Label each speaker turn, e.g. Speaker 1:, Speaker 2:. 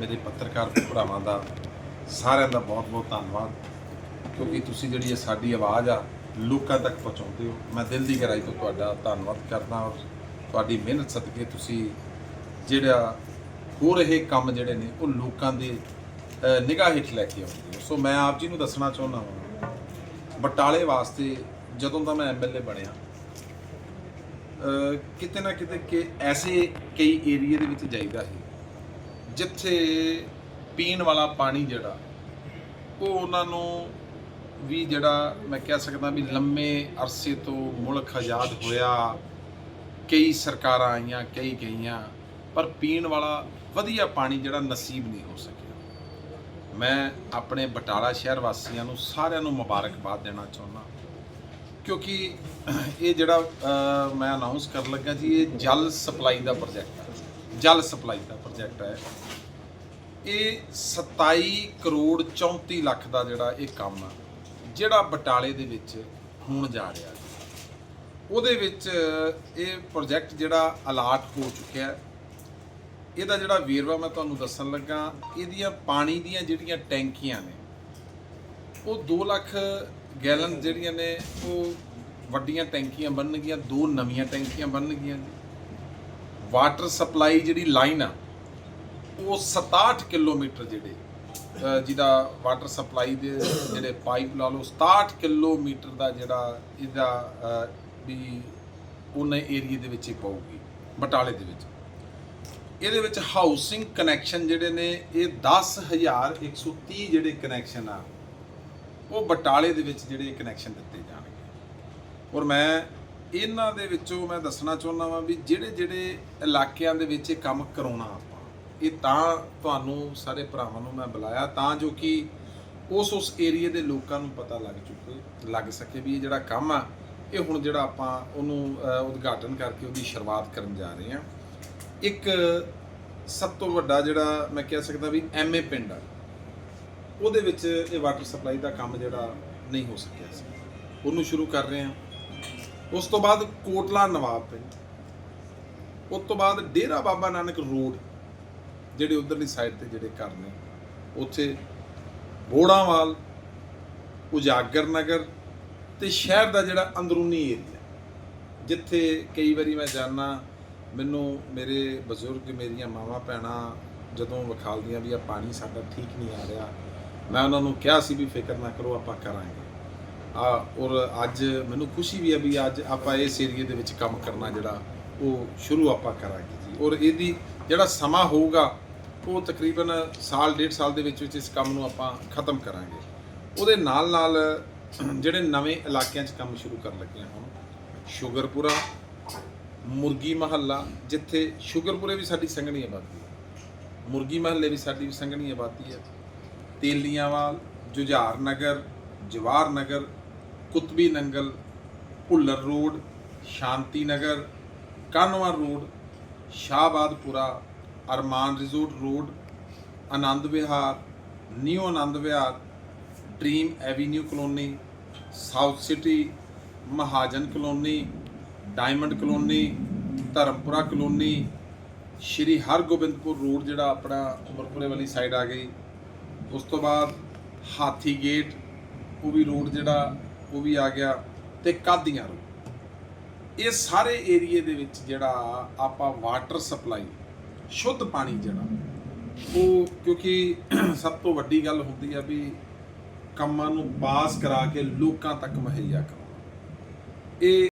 Speaker 1: ਮੇਰੇ ਪੱਤਰਕਾਰ ਭਰਾਵਾਂ ਦਾ ਸਾਰਿਆਂ ਦਾ ਬਹੁਤ-ਬਹੁਤ ਧੰਨਵਾਦ। ਕਿਉਂਕਿ ਤੁਸੀਂ ਜਿਹੜੀ ਇਹ ਸਾਡੀ ਆਵਾਜ਼ ਆ, ਲੋਕਾਂ ਤੱਕ ਪਹੁੰਚਾਉਂਦੇ ਹੋ। ਮੈਂ ਦਿਲ ਦੀ ਗਹਿਰਾਈ ਤੋਂ ਤੁਹਾਡਾ ਧੰਨਵਾਦ ਕਰਦਾ ਔਰ ਤੁਹਾਡੀ ਮਿਹਨਤ ਸਦਕੇ ਤੁਸੀਂ ਜਿਹੜਾ ਹੋ ਰਹੇ ਕੰਮ ਜਿਹੜੇ ਨੇ, ਉਹ ਲੋਕਾਂ ਦੇ ਨਿਗਾਹ ਹੇਠ ਲੈ ਕੇ ਆਉਂਦੇ ਹੋ। ਸੋ ਮੈਂ ਆਪ ਜੀ ਨੂੰ ਦੱਸਣਾ ਚਾਹੁੰਦਾ ਹਾਂ, ਬਟਾਲੇ ਵਾਸਤੇ ਜਦੋਂ ਦਾ ਮੈਂ ਐਮਐਲਏ ਬਣਿਆ ਕਿਤੇ ਨਾ ਕਿਤੇ ਕਿ ਐਸੇ ਕਈ ਏਰੀਏ ਦੇ ਵਿੱਚ ਜਾਈਦਾ ਸੀ। ਜਿੱਥੇ ਪੀਣ ਵਾਲਾ ਪਾਣੀ ਜਿਹੜਾ, ਉਹ ਉਹਨਾਂ ਨੂੰ ਵੀ ਜਿਹੜਾ ਮੈਂ ਕਹਿ ਸਕਦਾ ਵੀ ਲੰਮੇ ਅਰਸੇ ਤੋਂ ਮੁਲਕ ਆਜ਼ਾਦ ਹੋਇਆ। ਕਈ ਸਰਕਾਰਾਂ ਆਈਆਂ, ਕਈ ਗਈਆਂ, ਪਰ ਪੀਣ ਵਾਲਾ ਵਧੀਆ ਪਾਣੀ ਜਿਹੜਾ ਨਸੀਬ ਨਹੀਂ ਹੋ ਸਕਿਆ। ਮੈਂ ਆਪਣੇ ਬਟਾਲਾ ਸ਼ਹਿਰ ਵਾਸੀਆਂ ਨੂੰ ਸਾਰਿਆਂ ਨੂੰ ਮੁਬਾਰਕਬਾਦ ਦੇਣਾ ਚਾਹੁੰਦਾ। ਕਿਉਂਕਿ ਇਹ ਜਿਹੜਾ ਮੈਂ ਅਨਾਉਂਸ ਕਰਨ ਲੱਗਾ ਜੀ, ਇਹ ਜਲ ਸਪਲਾਈ ਦਾ ਪ੍ਰੋਜੈਕਟ ਹੈ। ਜਲ ਸਪਲਾਈ ਦਾ ਪ੍ਰੋਜੈਕਟ ਹੈ। ਇਹ 27 ਕਰੋੜ 34 ਲੱਖ ਦਾ ਜਿਹੜਾ ਇਹ ਕੰਮ ਆ, ਜਿਹੜਾ ਬਟਾਲੇ ਦੇ ਵਿੱਚ ਹੋਣ ਜਾ ਰਿਹਾ ਹੈ ਉਹਦੇ ਵਿੱਚ ਇਹ ਪ੍ਰੋਜੈਕਟ ਜਿਹੜਾ ਅਲਾਟ ਹੋ ਚੁੱਕਿਆ ਹੈ। ਇਹਦਾ ਜਿਹੜਾ ਵੇਰਵਾ ਮੈਂ ਤੁਹਾਨੂੰ ਦੱਸਣ ਲੱਗਾ, ਇਹਦੀਆਂ ਪਾਣੀ ਦੀਆਂ ਜਿਹੜੀਆਂ ਟੈਂਕੀਆਂ ਨੇ, ਉਹ 2 ਲੱਖ ਗੈਲਨ ਜਿਹੜੀਆਂ ਨੇ, ਉਹ ਵੱਡੀਆਂ ਟੈਂਕੀਆਂ ਬਣਨਗੀਆਂ, ਦੋ ਨਵੀਆਂ ਟੈਂਕੀਆਂ ਬਣਨਗੀਆਂ ਜੀ। ਵਾਟਰ ਸਪਲਾਈ ਜਿਹੜੀ ਲਾਈਨ ਆ, ਉਹ 67 ਕਿਲੋਮੀਟਰ ਜਿਹੜੇ ਜਿਹਦਾ ਵਾਟਰ ਸਪਲਾਈ ਦੇ ਜਿਹੜੇ ਪਾਈਪ ਲਾ ਲਓ 67 ਕਿਲੋਮੀਟਰ ਦਾ ਜਿਹੜਾ ਇਹਦਾ ਵੀ ਉਹਨੇ ਏਰੀਆ ਦੇ ਵਿੱਚ ਹੀ ਪਊਗੀ, ਬਟਾਲੇ ਦੇ ਵਿੱਚ। ਇਹਦੇ ਵਿੱਚ ਹਾਊਸਿੰਗ ਕਨੈਕਸ਼ਨ ਜਿਹੜੇ ਨੇ, ਇਹ 10130 ਜਿਹੜੇ ਕਨੈਕਸ਼ਨ ਆ, ਉਹ ਬਟਾਲੇ ਦੇ ਵਿੱਚ ਜਿਹੜੇ ਕਨੈਕਸ਼ਨ ਦਿੱਤੇ ਜਾਣਗੇ। ਔਰ ਮੈਂ ਇਹਨਾਂ ਦੇ ਵਿੱਚੋਂ ਮੈਂ ਦੱਸਣਾ ਚਾਹੁੰਦਾ ਵਾਂ ਵੀ ਜਿਹੜੇ ਜਿਹੜੇ ਇਲਾਕਿਆਂ ਦੇ ਵਿੱਚ ਇਹ ਕੰਮ ਕਰਾਉਣਾ ਆਪਾਂ, ਇਹ ਤਾਂ ਤੁਹਾਨੂੰ ਸਾਰੇ ਭਰਾਵਾਂ ਨੂੰ ਮੈਂ ਬੁਲਾਇਆ ਤਾਂ ਜੋ ਕਿ ਉਸ ਉਸ ਏਰੀਆ ਦੇ ਲੋਕਾਂ ਨੂੰ ਪਤਾ ਲੱਗ ਚੁੱਕੇ, ਲੱਗ ਸਕੇ ਵੀ ਇਹ ਜਿਹੜਾ ਕੰਮ ਆ, ਇਹ ਹੁਣ ਜਿਹੜਾ ਆਪਾਂ ਉਹਨੂੰ ਉਦਘਾਟਨ ਕਰਕੇ ਉਹਦੀ ਸ਼ੁਰੂਆਤ ਕਰਨ ਜਾ ਰਹੇ ਹਾਂ। ਇੱਕ ਸਭ ਤੋਂ ਵੱਡਾ ਜਿਹੜਾ ਮੈਂ ਕਹਿ ਸਕਦਾ ਵੀ ਐਮਏ ਪਿੰਡ ਆ, ਉਹਦੇ ਵਿੱਚ ਇਹ ਵਾਟਰ ਸਪਲਾਈ ਦਾ ਕੰਮ ਜਿਹੜਾ ਨਹੀਂ ਹੋ ਸਕਿਆ ਸੀ। ਉਹਨੂੰ ਸ਼ੁਰੂ ਕਰ ਰਹੇ ਹਾਂ। ਉਸ ਤੋਂ ਬਾਅਦ ਕੋਟਲਾ ਨਵਾਬ ਪਿੰਡ ਉਸ ਤੋਂ ਬਾਅਦ ਡੇਰਾ ਬਾਬਾ ਨਾਨਕ ਰੋਡ, ਜਿਹੜੇ ਉਧਰਲੀ ਸਾਈਡ ਤੇ ਜਿਹੜੇ ਘਰ ਨੇ, ਉੱਥੇ ਬੋੜਾਵਾਲ, ਉਜਾਗਰ ਨਗਰ ਤੇ ਸ਼ਹਿਰ ਦਾ ਜਿਹੜਾ ਅੰਦਰੂਨੀ ਏਰੀਆ ਜਿੱਥੇ ਕਈ ਵਾਰੀ ਮੈਂ ਜਾਣਾ ਮੈਨੂੰ ਮੇਰੇ ਬਜ਼ੁਰਗ, ਮੇਰੀਆਂ ਮਾਵਾਂ ਭੈਣਾਂ ਜਦੋਂ ਵਿਖਾਲਦੀਆਂ ਵੀ ਆ, ਪਾਣੀ ਸਾਡਾ ਠੀਕ ਨਹੀਂ ਆ ਰਿਹਾ, ਮੈਂ ਉਹਨਾਂ ਨੂੰ ਕਿਹਾ ਸੀ ਵੀ ਫਿਕਰ ਨਾ ਕਰੋ, ਆਪਾਂ ਕਰਾਂਗੇ। ਆ, ਔਰ ਅੱਜ ਮੈਨੂੰ ਖੁਸ਼ੀ ਵੀ ਹੈ ਵੀ ਅੱਜ ਆਪਾਂ ਇਸ ਏਰੀਏ ਦੇ ਵਿੱਚ ਕੰਮ ਕਰਨਾ ਜਿਹੜਾ ਉਹ ਸ਼ੁਰੂ ਆਪਾਂ ਕਰਾਂਗੇ ਜੀ। ਔਰ ਇਹਦੀ ਜਿਹੜਾ ਸਮਾਂ ਹੋਊਗਾ, ਉਹ ਤਕਰੀਬਨ ਸਾਲ, ਡੇਢ ਸਾਲ ਦੇ ਵਿੱਚ ਵਿੱਚ ਇਸ ਕੰਮ ਨੂੰ ਆਪਾਂ ਖਤਮ ਕਰਾਂਗੇ। ਉਹਦੇ ਨਾਲ ਨਾਲ ਜਿਹੜੇ ਨਵੇਂ ਇਲਾਕਿਆਂ 'ਚ ਕੰਮ ਸ਼ੁਰੂ ਕਰਨ ਲੱਗੇ ਹਾਂ ਹੁਣ, ਸ਼ੁਗਰਪੁਰਾ, ਮੁਰਗੀ ਮਹੱਲਾ, ਜਿੱਥੇ ਸ਼ੁਗਰਪੁਰੇ ਵੀ ਸਾਡੀ ਸੰਘਣੀ ਆਬਾਦੀ ਹੈ। ਮੁਰਗੀ ਮਹੱਲੇ ਵੀ ਸਾਡੀ ਸੰਘਣੀ ਆਬਾਦੀ ਹੈ। Teliyanwal Jujhar Nagar, Jawar Nagar Kutbi Nangal, Bhullar Road, Shanti Nagar, Kanwa Road, Shahbadpura, Arman Resort Road, Anand Vihar, New Anand Vihar, Dream Avenue Colony, South City, Mahajan Colony, Diamond Colony, Dharampura Colony, Shri Hargobindpur Road ਜਿਹੜਾ ਆਪਣਾ ਉਮਰਪੁਰੇ ਵਾਲੀ side ਆ ਗਈ। ਉਸ ਤੋਂ ਬਾਅਦ ਹਾਥੀ gate ਉਹ ਵੀ ਰੋਡ ਜਿਹੜਾ ਉਹ ਵੀ ਆ ਗਿਆ ਤੇ ਕਾਦੀਆਂ ਰੋਡ ਇਹ ਸਾਰੇ ਏਰੀਏ ਦੇ ਵਿੱਚ ਜਿਹੜਾ ਆਪਾਂ ਵਾਟਰ ਸਪਲਾਈ, ਸ਼ੁੱਧ ਪਾਣੀ ਜਿਹੜਾ, ਉਹ ਕਿਉਂਕਿ ਸਭ ਤੋਂ ਵੱਡੀ ਗੱਲ ਹੁੰਦੀ ਆ ਵੀ ਕੰਮਾਂ ਨੂੰ ਪਾਸ ਕਰਾ ਕੇ ਲੋਕਾਂ ਤੱਕ ਮੁਹੱਈਆ ਕਰਾਉਣਾ। ਇਹ